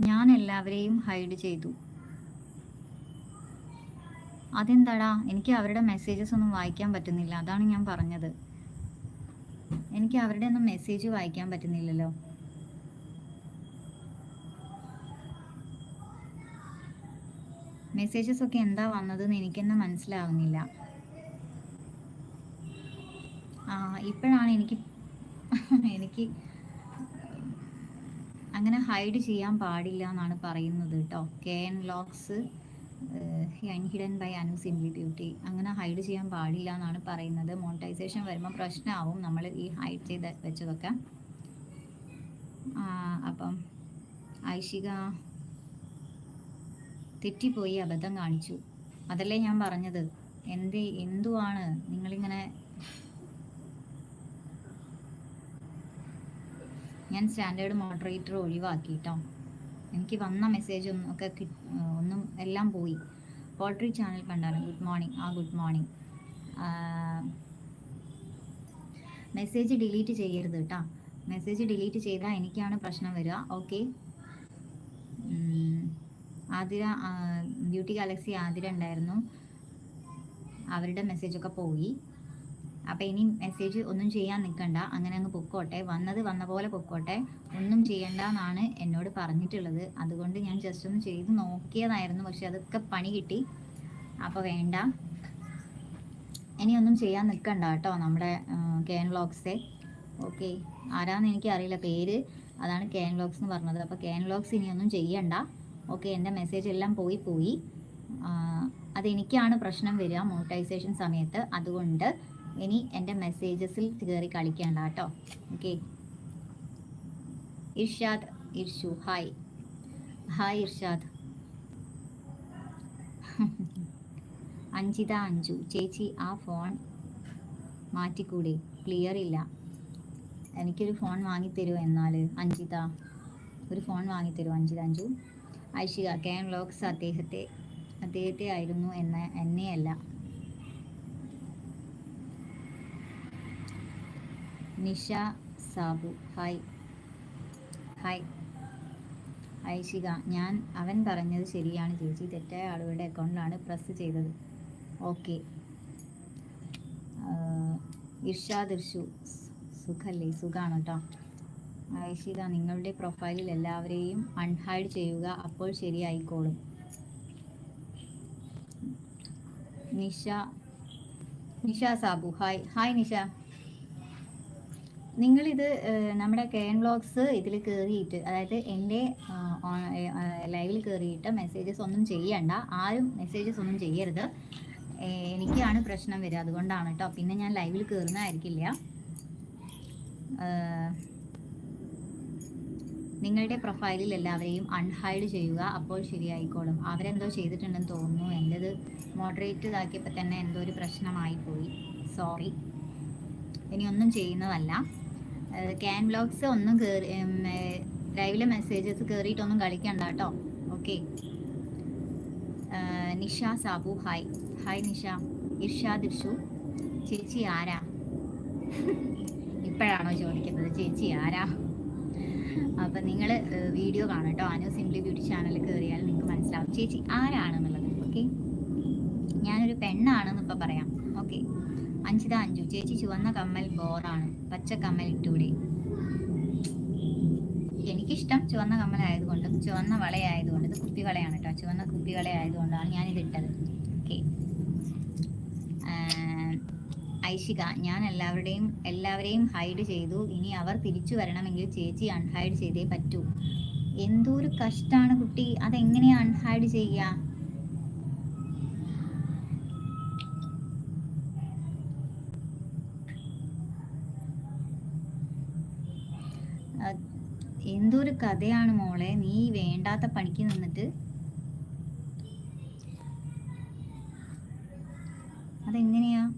ഞാൻ എല്ലാവരെയും ഹൈഡ് ചെയ്തു. അതെന്താടാ? എനിക്ക് അവരുടെ മെസ്സേജസ് ഒന്നും വായിക്കാൻ പറ്റുന്നില്ല. അതാണ് ഞാൻ പറഞ്ഞത്. എനിക്ക് അവരുടെ ഒന്നും മെസ്സേജ് വായിക്കാൻ പറ്റുന്നില്ലല്ലോ. മെസ്സേജസ് ഒക്കെ എന്താ വന്നതെന്ന് എനിക്കെന്നെ മനസ്സിലാവുന്നില്ല. ആ ഇപ്പോഴാണ് എനിക്ക് എനിക്ക് അങ്ങനെ ഹൈഡ് ചെയ്യാൻ പാടില്ല എന്നാണ് പറയുന്നത് കേട്ടോ. K N locks hidden by Anu simply beauty അങ്ങനെ ഹൈഡ് ചെയ്യാൻ പാടില്ല എന്നാണ് പറയുന്നത്. മോണിറ്റൈസേഷൻ വരുമ്പോൾ പ്രശ്നമാവും നമ്മൾ ഈ ഹൈഡ് ചെയ്ത് വെച്ചതൊക്കെ. അപ്പം ഐഷിക തെറ്റിപ്പോയി അബദ്ധം കാണിച്ചു. അതല്ലേ ഞാൻ പറഞ്ഞത്. എന്ത് എന്തുവാണ്? നിങ്ങളിങ്ങനെ ഞാൻ സ്റ്റാൻഡേർഡ് മോഡറേറ്റർ ഒഴിവാക്കിയിട്ടോ എനിക്ക് വന്ന മെസ്സേജ് ഒന്നും ഒക്കെ ഒന്നും എല്ലാം പോയി. പോൾട്രി ചാനൽ കണ്ടാണ്. Good morning. ആ ഗുഡ് മോർണിംഗ്. മെസ്സേജ് ഡിലീറ്റ് ചെയ്യരുത് കേട്ടോ മെസ്സേജ് ഡിലീറ്റ് ചെയ്താൽ എനിക്കാണ് പ്രശ്നം വരിക. Okay Athira beauty galaxy Athira ഉണ്ടായിരുന്നു. അവരുടെ മെസ്സേജൊക്കെ പോയി. അപ്പം ഇനി മെസ്സേജ് ഒന്നും ചെയ്യാൻ നിൽക്കണ്ട അങ്ങനെ അങ്ങ് പൊക്കോട്ടെ. വന്നത് വന്ന പോലെ പൊക്കോട്ടെ. ഒന്നും ചെയ്യണ്ട എന്നാണ് എന്നോട് പറഞ്ഞിട്ടുള്ളത്. അതുകൊണ്ട് ഞാൻ ജസ്റ്റ് ഒന്ന് ചെയ്ത് നോക്കിയതായിരുന്നു. പക്ഷെ അതൊക്കെ പണി കിട്ടി. അപ്പോൾ വേണ്ട. ഇനി ഒന്നും ചെയ്യാൻ നിൽക്കണ്ട കേട്ടോ നമ്മുടെ കേൻ ലോക്സെ ഓക്കെ ആരാന്ന് എനിക്ക് അറിയില്ല പേര്. അതാണ് കേൻ ലോക്സ് എന്ന് പറഞ്ഞത്. അപ്പോൾ കേൻ വ്ളോഗ്സ് ഇനി ഒന്നും ചെയ്യണ്ട. ഓക്കെ എന്റെ മെസ്സേജ് എല്ലാം പോയി പോയി. അതെനിക്കാണ് പ്രശ്നം വരിക മോണിറ്റൈസേഷൻ സമയത്ത്. അതുകൊണ്ട് ഇനി എന്റെ മെസ്സേജസിൽ കയറി കളിക്കേണ്ട കേട്ടോ okay Irshad Irshu hi hi Irshad. Anjitha Anju ചേച്ചി ആ ഫോൺ മാറ്റിക്കൂടെ? ക്ലിയർ ഇല്ല. എനിക്കൊരു ഫോൺ വാങ്ങിത്തരുമോ എന്നാൽ അഞ്ചിത ഒരു ഫോൺ വാങ്ങിത്തരുമോ അഞ്ചിത അഞ്ചു ഐഷിക ക്യാൻ ലോക്സ് അദ്ദേഹത്തെ അദ്ദേഹത്തെ ആയിരുന്നു എന്ന എന്നെയല്ല. നിഷ സാബു. ഹായ് ഹായ് ഐഷിക ഞാൻ അവൻ പറഞ്ഞത് ശരിയാണ് ചേച്ചി. തെറ്റായ ആളുകളുടെ അക്കൗണ്ടിലാണ് പ്രസ് ചെയ്തത്. ഓക്കെ ഇർഷാദ് ഇർഷു. സുഖല്ലേ? സുഖാണ് കേട്ടോ ഐഷിക നിങ്ങളുടെ പ്രൊഫൈലിൽ എല്ലാവരെയും അൺഹൈഡ് ചെയ്യുക അപ്പോൾ ശരിയായിക്കോളും. Nisha Nisha Sabu. Hi hi Nisha. നിങ്ങളിത് നമ്മുടെ കെ എൻ വ്ളോഗ്സ് ഇതിൽ കയറിയിട്ട് അതായത് എന്റെ ലൈവിൽ കയറിയിട്ട് മെസ്സേജസ് ഒന്നും ചെയ്യണ്ട. ആരും മെസ്സേജസ് ഒന്നും ചെയ്യരുത്. എനിക്കാണ് പ്രശ്നം വരിക. അതുകൊണ്ടാണ് കേട്ടോ പിന്നെ ഞാൻ ലൈവിൽ കയറുന്നതായിരിക്കില്ല നിങ്ങളുടെ പ്രൊഫൈലിൽ എല്ലാവരെയും അൺഹൈഡ് ചെയ്യുക. അപ്പോൾ ശരിയായിക്കോളും. അവരെന്തോ ചെയ്തിട്ടുണ്ടെന്ന് തോന്നുന്നു. എന്റെത് മോഡറേറ്റ് ഇതാക്കിയപ്പോൾ തന്നെ എന്തോ ഒരു പ്രശ്നമായി പോയി സോറി ഇനി ഒന്നും ചെയ്യുന്നതല്ല. ക്യാൻ ബ്ലോഗ്സ് ഒന്നും കയറി ലൈവിലെ മെസ്സേജസ് കയറിയിട്ടൊന്നും കളിക്കണ്ട കേട്ടോ okay Nisha Sabu hi hi Nisha. Irsha Irshu ചേച്ചി ആരാ? ഇപ്പോഴാണോ ചോദിക്കുന്നത്? ചേച്ചി ആരാ? അപ്പം നിങ്ങൾ വീഡിയോ കാണും കേട്ടോ അനു സിംപ്ലി ബ്യൂട്ടി ചാനലിൽ കയറിയാൽ നിങ്ങൾക്ക് മനസ്സിലാവും. ചേച്ചി ആരാണെന്നുള്ളത്? ഓക്കെ ഞാനൊരു പെണ്ണാണെന്ന് ഇപ്പം പറയാം. ഓക്കെ അഞ്ചിത അഞ്ചു. ചേച്ചി ചുവന്ന കമ്മൽ ബോറാണ്. പച്ച കമ്മൽ ഇട്ടൂടെ. എനിക്കിഷ്ടം ചുവന്ന കമ്മലായതുകൊണ്ടും ചുവന്ന വളയായതുകൊണ്ട് ഇത് കുപ്പി വളയാണ് കേട്ടോ ചുവന്ന വളയായതുകൊണ്ടാണ് ഞാനിത് ഇട്ടത്. ഓക്കെ. ഐഷിക ഞാൻ എല്ലാവരുടെയും എല്ലാവരെയും ഹൈഡ് ചെയ്തു. ഇനി അവർ തിരിച്ചു വരണമെങ്കിൽ ചേച്ചി അൺഹൈഡ് ചെയ്തേ പറ്റൂ. എന്തോ ഒരു കഷ്ടമാണ് കുട്ടി. അതെങ്ങനെയാണ് അൺഹൈഡ് ചെയ്യുക എന്തൊരു കഥയാണ് മോളെ? നീ വേണ്ടാത്ത പണിക്ക് നിന്നിട്ട്. അതെങ്ങനെയാ?